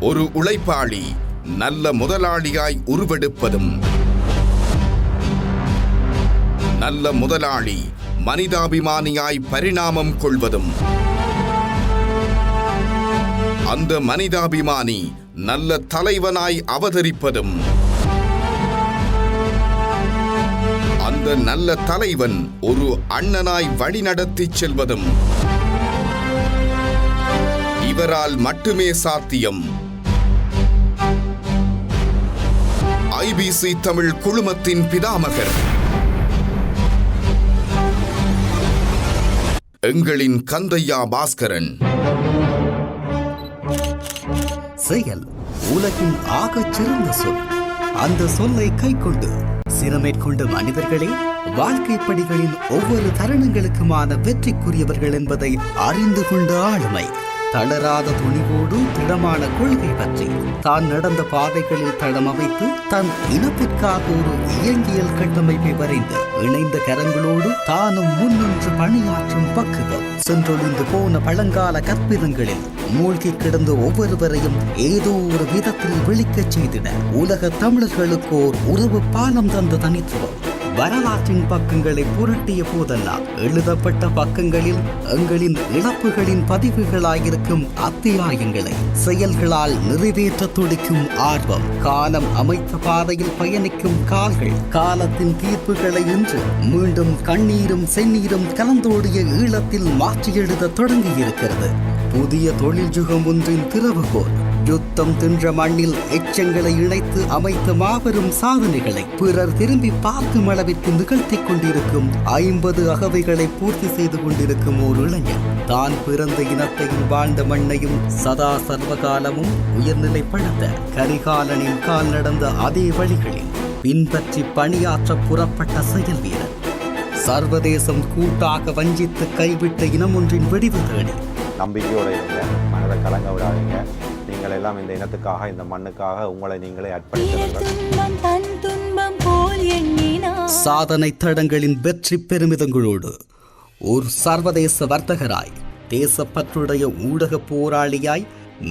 ஒரு உழைப்பாளி நல்ல முதலாளியாய் உருவெடுப்பதும். நல்ல முதலாளி மனிதாபிமானியாய் பரிணாமம் கொள்வதும். அந்த மனிதாபிமானி நல்ல தலைவனாய் அவதரிப்பதும். அந்த நல்ல தலைவன் ஒரு அண்ணனாய் வழிநடத்திச் செல்வதும். இவரால் மட்டுமே சாத்தியம். ஐபிசி தமிழ் குழுமத்தின் பிதாமகர். எங்களின் கந்தையா பாஸ்கரன். செயல் உலகின் ஆகச் சிறந்த சொல். அந்த சொல்லை கைக்கொண்டு சிறமேற்கொண்ட மனிதர்களே வாழ்க்கை படிகளின் ஒவ்வொரு தருணங்களுக்குமான வெற்றிக்குரியவர்கள் என்பதை அறிந்து கொண்ட ஆளுமை. தளராத துணிவோடும் திடமான கொள்கை பற்றி தான் நடந்த பாதைகளில் தளம் அமைத்து தன் இனத்திற்காக ஒரு இயங்கியல் கட்டமைப்பை வரைந்து இணைந்த கரங்களோடு தானும் முன்னின்று பணியாற்றும் பக்குவம். சென்றொழிந்து போன பழங்கால கற்பிதங்களில் மூழ்கி கிடந்த ஒவ்வொருவரையும் ஏதோ ஒரு விதத்தில் விழிக்கச் செய்திட உலக தமிழர்களுக்கோர் உறவு பாலம் தந்த தனித்துவம். வரலாற்றின் பக்கங்களை புரட்டிய போதெல்லாம் எழுதப்பட்ட பக்கங்களில் எங்களின் இழப்புகளின் பதிவுகளாயிருக்கும் அத்தியாயங்களை செயல்களால் நிறைவேற்ற துடிக்கும் ஆர்வம் காலம் அமைத்த பாதையில் பயணிக்கும் கால்கள் காலத்தின் தீர்ப்புகளை இன்று மீண்டும் கண்ணீரும் செந்நீரும் கலந்தோடிய ஈழத்தில் மாற்றி எழுத தொடங்கியிருக்கிறது. புதிய தொழில் யுகம் ஒன்றின் திறவுகோல் யுத்தம் தின்ற மண்ணில் எச்சங்களை இணைத்து அமைத்த மாபெரும் சாதனைகளை பிறர் திரும்பி பார்க்கும் அளவிற்கு நிகழ்த்திக் கொண்டிருக்கும் ஐம்பது அகவைகளை பூர்த்தி செய்து கொண்டிருக்கும் ஒரு இளைஞர். தான் பிறந்த இனத்தையும் வாழ்ந்த மண்ணையும் சதா சர்வகாலமும் உயர்நிலைப்படுத்த கரிகாலனின் கால் நடந்த அதே வழிகளில் பின்பற்றி பணியாற்ற புறப்பட்ட செயல் வீரர். சர்வதேசம் கூட்டாக வஞ்சித்து கைவிட்ட இனம் ஒன்றின் வெடிவு தேடி. நம்பிக்கையோடு இருங்க மனதை கலங்க விடாதீங்க. நீங்கள் எல்லாம் இந்த இனத்துக்காக இந்த மண்ணுக்காக உங்களை நீங்களே அர்ப்பணித்தவர்கள் சாதனை தடங்களின் வெற்றி பெருமிதங்களோடு ஒரு சர்வதேச வர்த்தகராய் தேசப்பற்றுடைய ஊடக போராளியாய்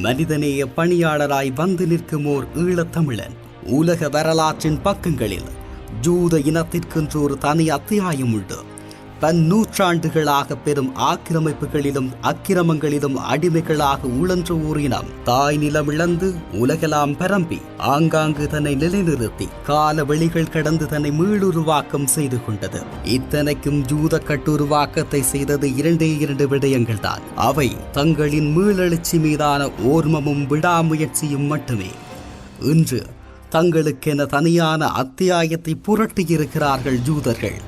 மனிதநேய பணியாளராய் வந்து நிற்கும் ஓர் ஈழத்தமிழன். உலக வரலாற்றின் பக்கங்களில் ஜூத இனத்திற்கென்று ஒரு தனி அத்தியாயம் உண்டு. பன்னூற்றாண்டுகளாக பெரும் ஆக்கிரமிப்புகளிலும் அக்கிரமங்களிலும் அடிமைகளாக உழன்று ஊறினம் தாய் நிலம் இழந்து உலகெல்லாம் பரம்பி. ஆங்காங்கு தன்னை நிலைநிறுத்தி கால வெளிகள் கடந்து தன்னை மீளுருவாக்கம் செய்து கொண்டது. இத்தனைக்கும் ஜூத கட்டுருவாக்கத்தை செய்தது இரண்டே இரண்டு விடயங்கள் தான் அவை தங்களின் மீளெழுச்சி மீதான ஓர்மமும் விடாமுயற்சியும் மட்டுமே. இன்று தங்களுக்கென தனியான அத்தியாயத்தை புரட்டியிருக்கிறார்கள் ஜூதர்கள்.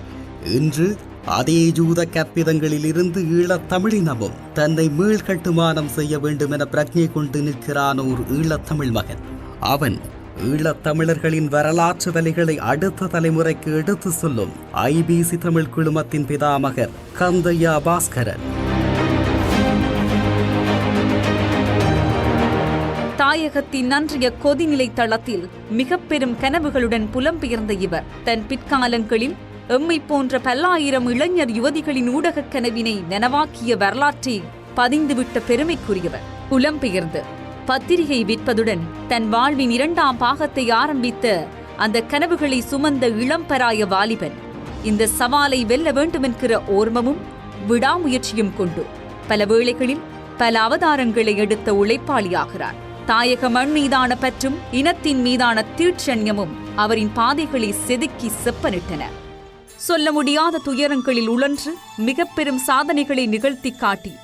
இன்று அதே ஜூத கற்பிதங்களிலிருந்து இருந்து தமிழினமும் தன்னை மீள் கட்டுமானம் செய்ய வேண்டும் என பிரஜை கொண்டு நிற்கிறான் ஒரு ஈழத்தமிழ் மகன். அவன் ஈழத்தமிழர்களின் வரலாற்று வலிகளை அடுத்த தலைமுறைக்கு எடுத்து சொல்லும் ஐபிசி தமிழ் குழுமத்தின் பிதாமகர் கந்தையா பாஸ்கரன். தாயகத்தின் நன்றிய கொதிநிலை தளத்தில் மிக பெரும் கனவுகளுடன் புலம்பெயர்ந்த இவர் தன் பிற்காலங்களில் எம்மை போன்ற பல்லாயிரம் இளைஞர் யுவதிகளின் ஊடகக் கனவினை நனவாக்கிய வரலாற்றை பதிந்துவிட்ட பெருமைக்குரியவர். புலம்பெயர்ந்து பத்திரிகை விற்பதுடன் தன் வாழ்வின் இரண்டாம் பாகத்தை ஆரம்பித்த அந்த கனவுகளை சுமந்த இளம்பராய வாலிபன் இந்த சவாலை வெல்ல வேண்டுமென்கிற ஓர்மமும் விடாமுயற்சியும் கொண்டு பல வேளைகளில் பல அவதாரங்களை எடுத்த உழைப்பாளியாகிறார். தாயக மண் மீதான பற்றும் இனத்தின் மீதான தீட்சண்யமும் அவரின் பாதைகளை செதுக்கி செப்பனிட்டன. சொல்ல முடியாத துயரங்களில் உழன்று மிக பெரும் சாதனைகளை நிகழ்த்தி காட்டி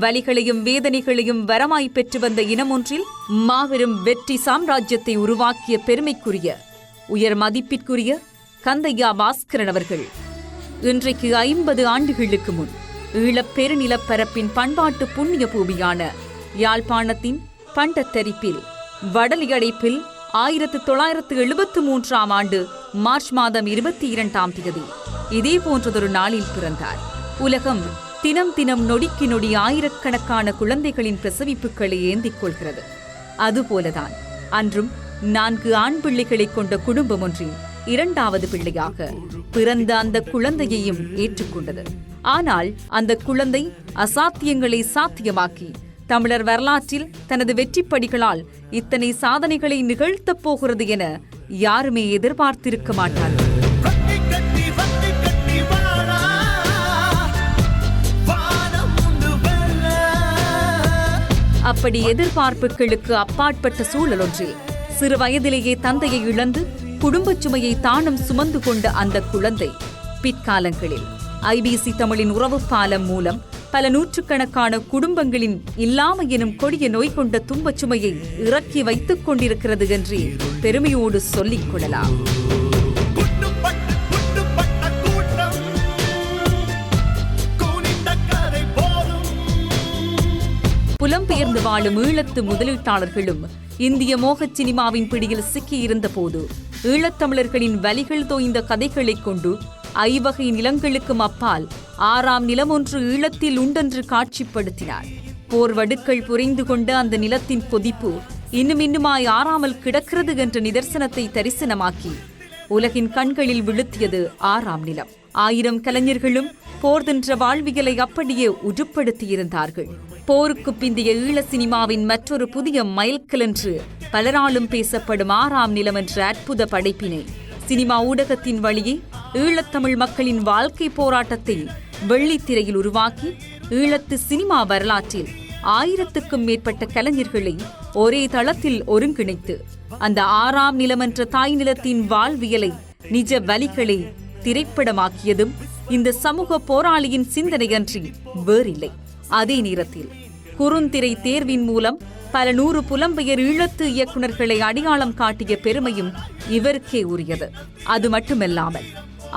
வலிகளையும் வேதனைகளையும் வரமாய் பெற்று வந்த இனமொன்றில் மாபெரும் வெற்றி சாம்ராஜ்யத்தை உருவாக்கிய பெருமைக்குரிய உயர் மதிப்பிற்குரிய கந்தையா பாஸ்கரன் அவர்கள். இன்றைக்கு ஐம்பது ஆண்டுகளுக்கு முன் ஈழப் பெருநிலப்பரப்பின் பண்பாட்டு புண்ணிய பூமியான யாழ்ப்பாணத்தின் பண்டத்தரிப்பில் வடலியடைப்பில் ஆயிரத்து தொள்ளாயிரத்து எழுபத்து மூன்றாம் ஆண்டு மார்ச் மாதம் இருபத்தி இரண்டாம் தேதி இதே போன்றதொரு நாளில் பிறந்தார். உலகம் தினம் தினம் நொடிக்கு நொடி ஆயிரக்கணக்கான குழந்தைகளின் பிரசவிப்புகளை ஏந்திக் கொள்கிறது. அதுபோலதான் அன்றும் நான்கு ஆண் பிள்ளைகளை கொண்ட குடும்பம் ஒன்றின் இரண்டாவது பிள்ளையாக பிறந்த அந்த குழந்தையையும் ஏற்றுக்கொண்டது ஆனால் அந்த குழந்தை அசாத்தியங்களை சாத்தியமாக்கி தமிழர் வரலாற்றில் தனது வெற்றிப்படிகளால் இத்தனை சாதனைகளை நிகழ்த்தப் போகிறது என யாருமே எதிர்பார்த்திருக்க மாட்டார்கள். அப்படி எதிர்பார்ப்புகளுக்கு அப்பாற்பட்ட சூழலொன்றில் சிறு வயதிலேயே தந்தையை இழந்து குடும்பச் சுமையை தானும் சுமந்து கொண்ட அந்த குழந்தை பிற்காலங்களில் ஐபிசி தமிழின் உறவு பாலம் மூலம் பல நூற்றுக்கணக்கான குடும்பங்களின் இல்லாம எனும் கொடிய நோய் கொண்ட துன்பச் சுமையை இறக்கி வைத்துக் கொண்டிருக்கிறது என்று பெருமையோடு சொல்லிக் கொள்ளலாம். புலம்பெயர்ந்து வாழும் ஈழத்து முதலீட்டாளர்களும் இந்திய மோகச் சினிமாவின் பிடியில் சிக்கியிருந்த போது ஈழத்தமிழர்களின் வலிகள் தோய்ந்த கதைகளைக் கொண்டு ஐவகை நிலங்களுக்கும் அப்பால் ஆறாம் நிலம் ஒன்று ஈழத்தில் உண்டென்று காட்சிப்படுத்தினார். போர் வடுக்கள் புரிந்து கொண்ட அந்த நிலத்தின் கொதிப்பு இன்னும் இன்னுமாய் ஆறாமல் கிடக்கிறது என்ற நிதர்சனத்தை தரிசனமாக்கி உலகின் கண்களில் விழுத்தியது ஆறாம் நிலம். ஆயிரம் கலைஞர்களும் போர்தென்ற வாழ்வியலை அப்படியே உருப்படுத்தியிருந்தார்கள். போருக்கு பிந்தைய ஈழ சினிமாவின் மற்றொரு புதிய மைல்கல் பலராலும் பேசப்படும் ஆறாம் நிலம் என்ற அற்புத படைப்பினை சினிமா ஊடகத்தின் வழியே ஈழத்தமிழ் மக்களின் வாழ்க்கை போராட்டத்தை வெள்ளித்திரையில் உருவாக்கி ஈழத்து சினிமா வரலாற்றில் ஆயிரத்துக்கும் மேற்பட்ட கலைஞர்களை ஒரே தளத்தில் ஒருங்கிணைத்து அந்த ஆறாம் நிலமன்ற தாய் நிலத்தின் வாழ்வியலை நிஜ வலிகளை திரைப்படமாக்கியதும் இந்த சமூக போராளியின் சிந்தனையன்றி வேறில்லை. அதே நேரத்தில் குறுந்திரை தேர்வின் மூலம் பல நூறு புலம்பெயர் ஈழத்து இயக்குனர்களை அடையாளம் காட்டிய பெருமையும் இவருக்கே உரியது. அது மட்டுமல்லாமல்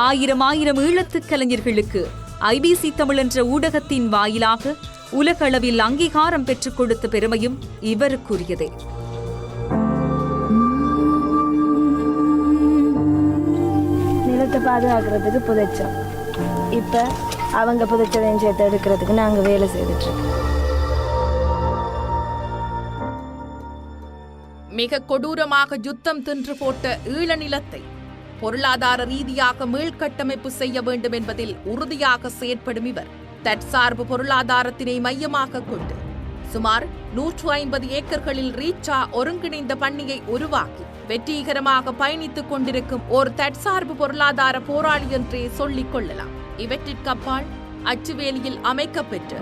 ஆயிரம் ஆயிரம் ஈழத்து கலைஞர்களுக்கு ஐபிசி தமிழ் என்ற ஊடகத்தின் வாயிலாக உலகளவில் அங்கீகாரம் பெற்றுக் கொடுத்த பெருமையும் இவருக்குரியதே. நிலத்தை பாதுகாக்கிறதுக்கு புதைச்சோம். இப்போ அவங்க புதைச்சதையும் சேர்த்து எடுக்கிறதுக்கு நாங்கள் வேலை செய்துட்ருக்கோம். மிக கொடூரமாக யுத்தம் தின்று போட்ட ஈழ நிலத்தை பொருளாதார ரீதியாக மீள்கட்டமைப்பு செய்ய வேண்டும் என்பதில் உறுதியாக செயற்படும் இவர். தற்சார்பு பொருளாதாரத்தினை மையமாக கொண்டு சுமார் நூற்று ஐம்பது ஏக்கர்களில் ரீச்சா ஒருங்கிணைந்த பண்ணியை உருவாக்கி வெற்றிகரமாக பயணித்துக் கொண்டிருக்கும் ஓர் தற்சார்பு பொருளாதார போராளி என்றே சொல்லிக் கொள்ளலாம். இவற்றிற்கப்பால் அச்சுவேலியில் அமைக்கப்பெற்ற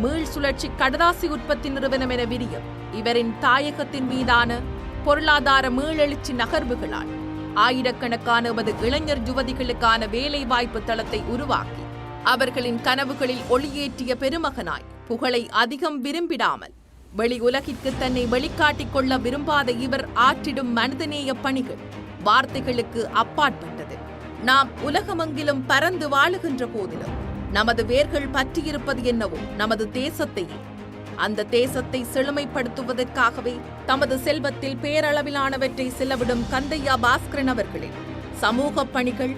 மீள் சுழற்சி கடதாசி உற்பத்தி நிறுவனம் என விரியும் இவரின் தாயகத்தின் மீதான பொருளாதார மீளெழுச்சி நகர்வுகளால் ஆயிரக்கணக்கான இளைஞர் யுவதிகளுக்கான வேலைவாய்ப்பு தளத்தை உருவாக்கி அவர்களின் கனவுகளில் ஒளியேற்றிய பெருமகனாய் புகழை அதிகம் விரும்பிடாமல் வெளி உலகிற்கு தன்னை வெளிக்காட்டிக் கொள்ள விரும்பாத இவர் ஆற்றிடும் மனிதநேய பணிகள் வார்த்தைகளுக்கு அப்பாற்பட்டது. நாம் உலகமெங்கிலும் பறந்து வாழுகின்ற போதிலும் நமது வேர்கள் பற்றியிருப்பது என்னவோ நமது தேசத்தையே அந்த தேசத்தை செழுமைப்படுத்துவதற்காகவே தமது செல்வத்தில் பேரளவிலானவற்றை செலவிடும் கந்தையா பாஸ்கரன் அவர்களின் சமூக பணிகள்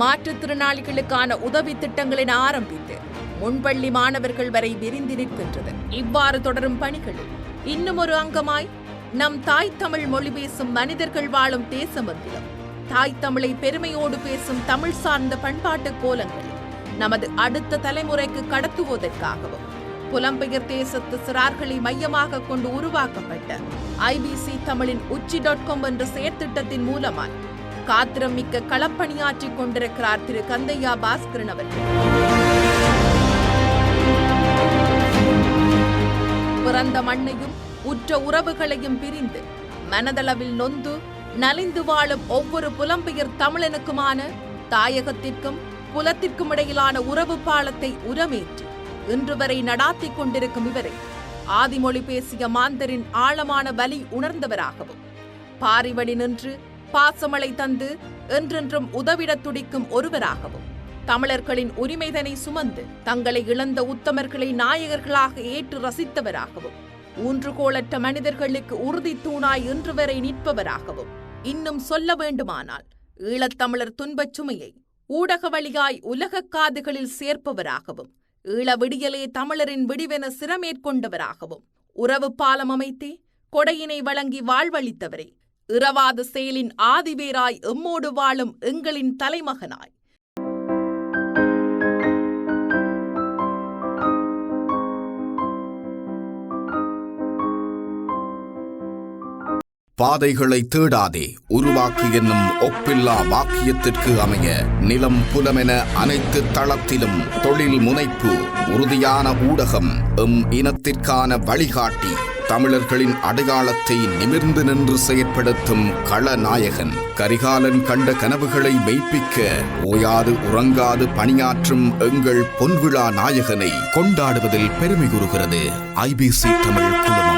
மாற்றுத்திறனாளிகளுக்கான உதவி திட்டங்களின் ஆரம்பித்து முன்பள்ளி மாணவர்கள் வரை விரிந்து நிற்கின்றது. இவ்வாறு தொடரும் பணிகளில் இன்னும் ஒரு அங்கமாய் நம் தாய் தமிழ் மொழி பேசும் மனிதர்கள் வாழும் தேசமெங்கிலும் தாய் தமிழை பெருமையோடு பேசும் தமிழ் சார்ந்த பண்பாட்டு கோலங்களை நமது அடுத்த தலைமுறைக்கு கடத்துவதற்காகவும் புலம்பெயர் தேசத்து சிறார்களை மையமாக கொண்டு உருவாக்கப்பட்ட ஐபிசி தமிழின் உச்சி டாட் காம் என்ற செயற்திட்டத்தின் மூலமாய் காத்திரம் மிக்க களப்பணியாற்றிக் கொண்டிருக்கிறார் திரு கந்தையா பாஸ்கரன் அவர்கள். பிறந்த மண்ணையும் உற்ற உறவுகளையும் பிரிந்து மனதளவில் நொந்து நலிந்து வாழும் ஒவ்வொரு புலம்பெயர் தமிழனுக்குமான தாயகத்திற்கும் புலத்திற்கும் இடையிலான உறவு பாலத்தை உரமேற்றி இன்று வரை நடாத்திக் கொண்டிருக்கும் இவரை. ஆதிமொழி பேசிய மாந்தரின் ஆழமான வலி உணர்ந்தவராகவும் பாரிவழி நின்று பாசமலை தந்து என்றென்றும் உதவிடத் துடிக்கும் ஒருவராகவும் தமிழர்களின் உரிமைதனை சுமந்து தங்களை இழந்த உத்தமர்களை நாயகர்களாக ஏற்று ரசித்தவராகவும் ஊன்றுகோலற்ற மனிதர்களுக்கு உறுதி தூணாய் இன்று வரை நிற்பவராகவும் இன்னும் சொல்ல வேண்டுமானால் ஈழத்தமிழர் துன்பச் சுமையை ஊடக வழியாய் உலகக் காதுகளில் சேர்ப்பவராகவும் ஈழ விடியலே தமிழரின் விடிவென சிரமேற்கொண்டவராகவும் உறவு பாலம் அமைத்தே கொடையினை வழங்கி வாழ்வளித்தவரே. இரவாத செயலின் ஆதிவேராய் எம்மோடு வாழும் எங்களின் தலைமகனாய். பாதைகளை தேடாதே. உருவாக்கு என்னும் ஒப்பில்லா வாக்கியத்திற்கு அமைய நிலம் புலமென அனைத்து தளத்திலும் தொழில் முனைப்பு உறுதியான ஊடகம் எம் இனத்திற்கான வழிகாட்டி தமிழர்களின் அடையாளத்தை நிமிர்ந்து நின்று செயற்படுத்தும் களநாயகன். கரிகாலன் கண்ட கனவுகளை மெய்ப்பிக்க ஓயாது உறங்காது பணியாற்றும் எங்கள் பொன்விழா நாயகனை கொண்டாடுவதில் பெருமை கூறுகிறது. ஐபிசி தமிழ் குழுமம்.